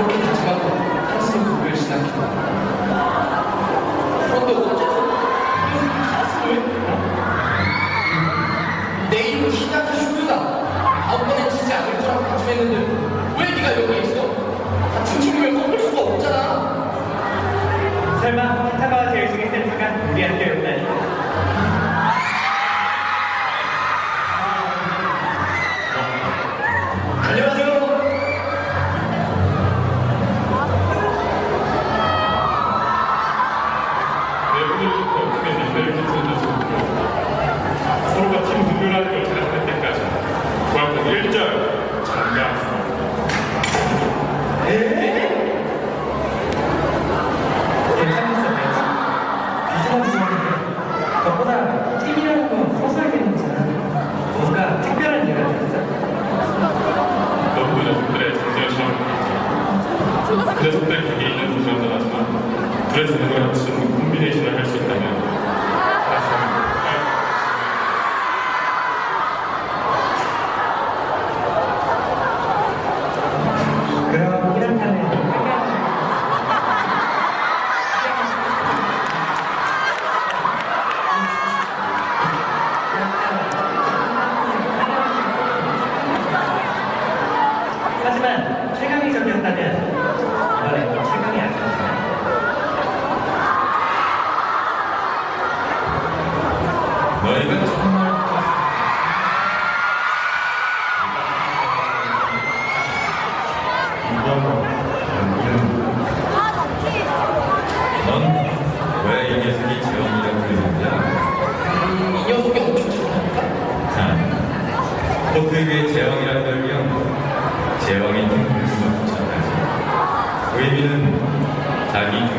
그렇게 다시 가고 한숨 불을 시작했다. 그래서 뺄 그게 있는 구조였던 하지만 그래서 조명을 합친 콤비네이션을 할 수 있다면 Tadi.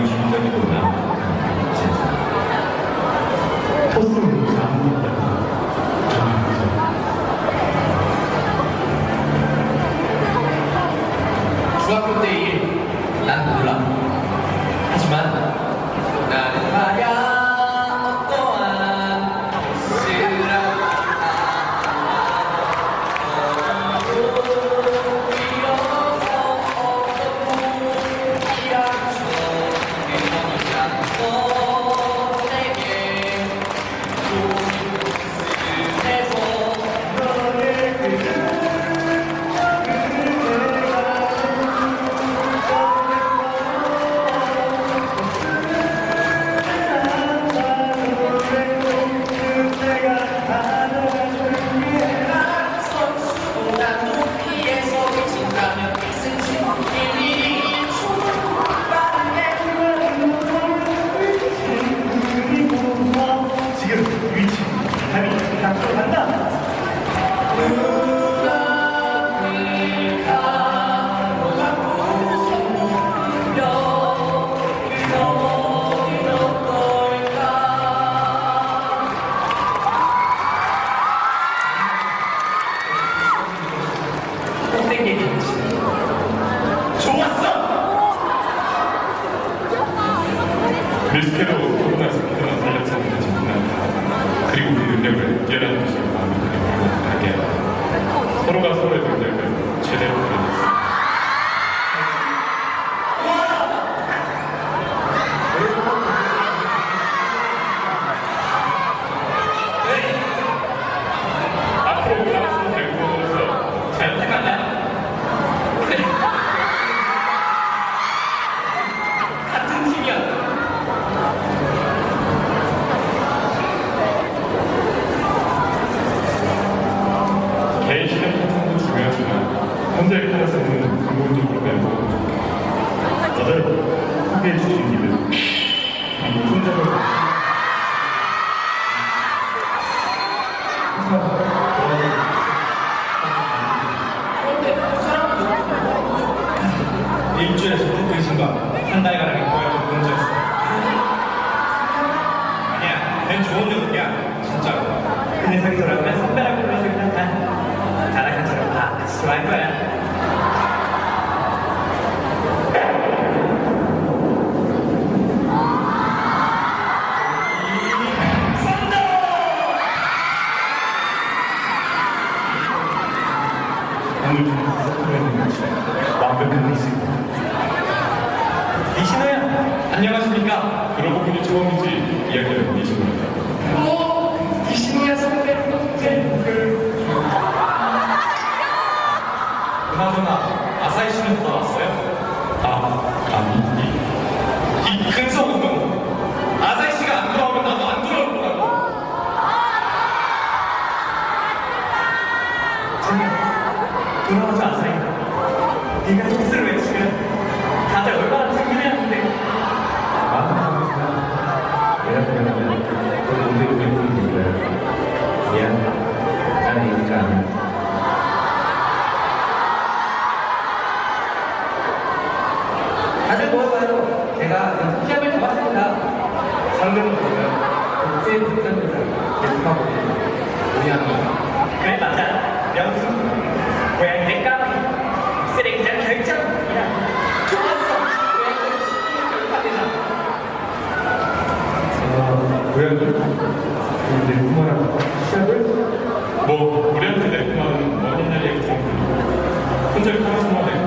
생각이 들어오면 손가락 올려주고 약간 자랑한처럼 다 좋아할 거야. 이신호야! 안녕하십니까? 들어보기는 처음인지 이야기를 이신호입니다. Unser Großmutter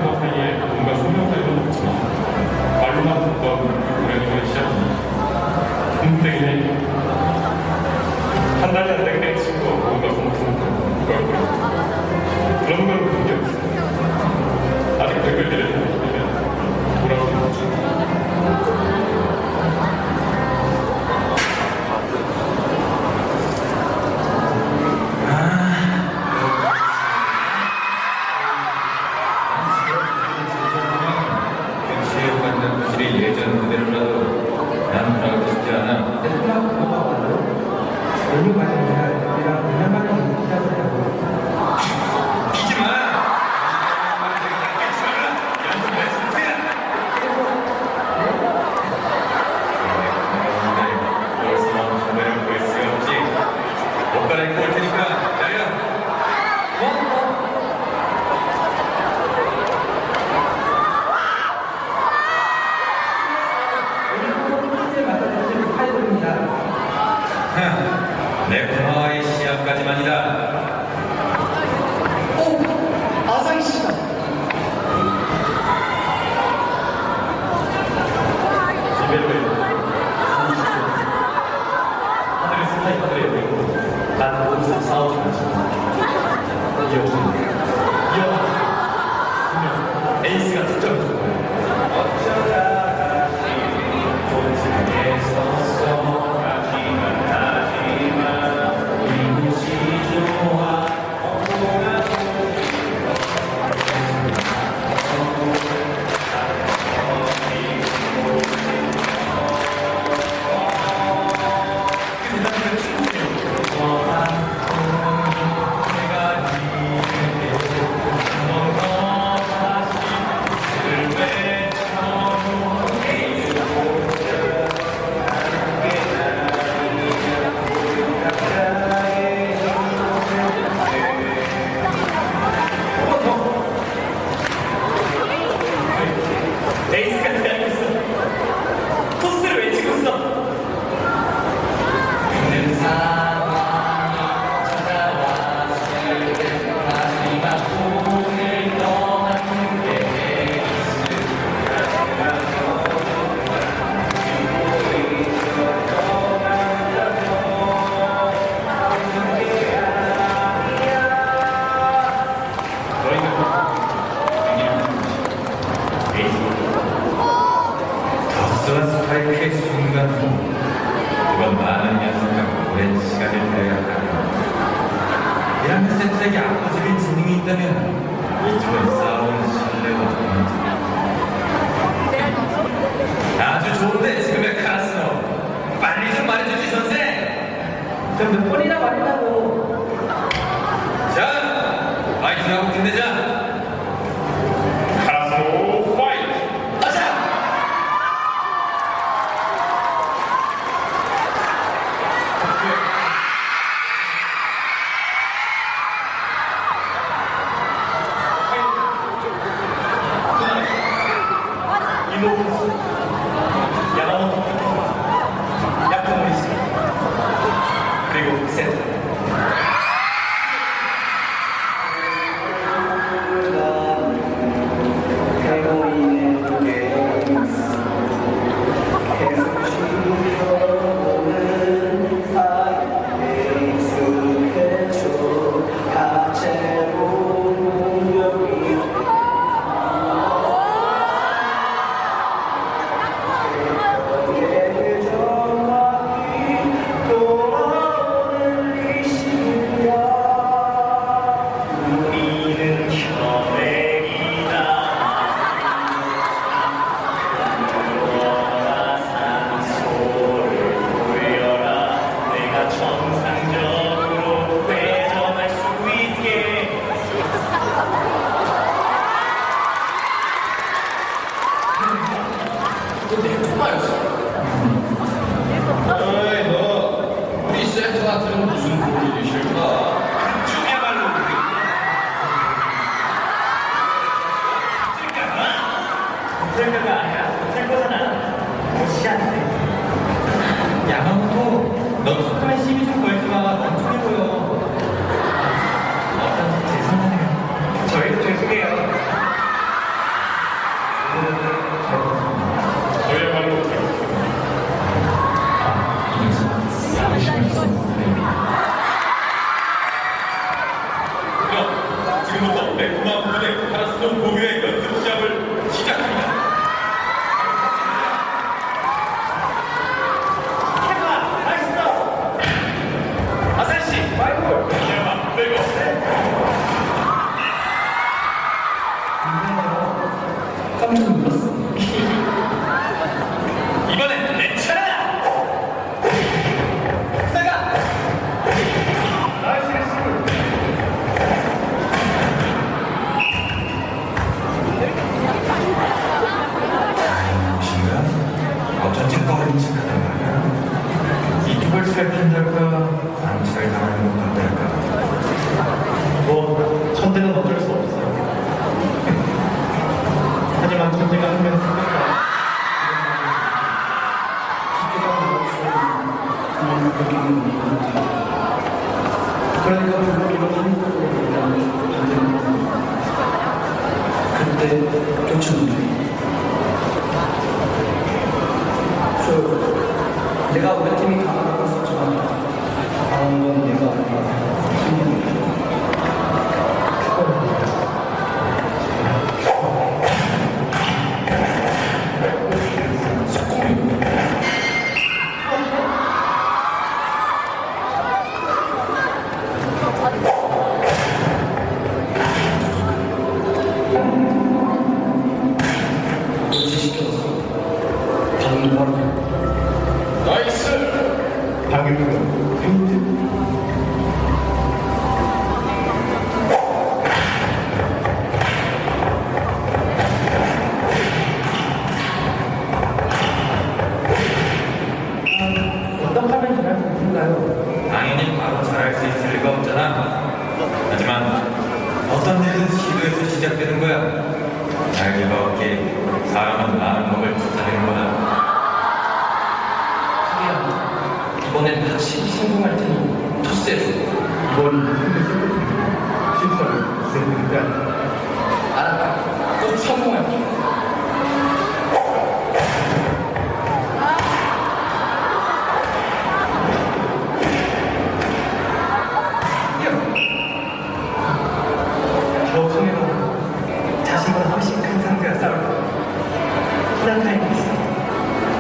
やめちゃう必要はないので。 몇 번이나 말했다고. Senhor, senta. 매콤한 부분에 가슴 고민의 연습장 আমাদের প্রচুর।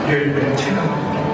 열매를 체감합니다.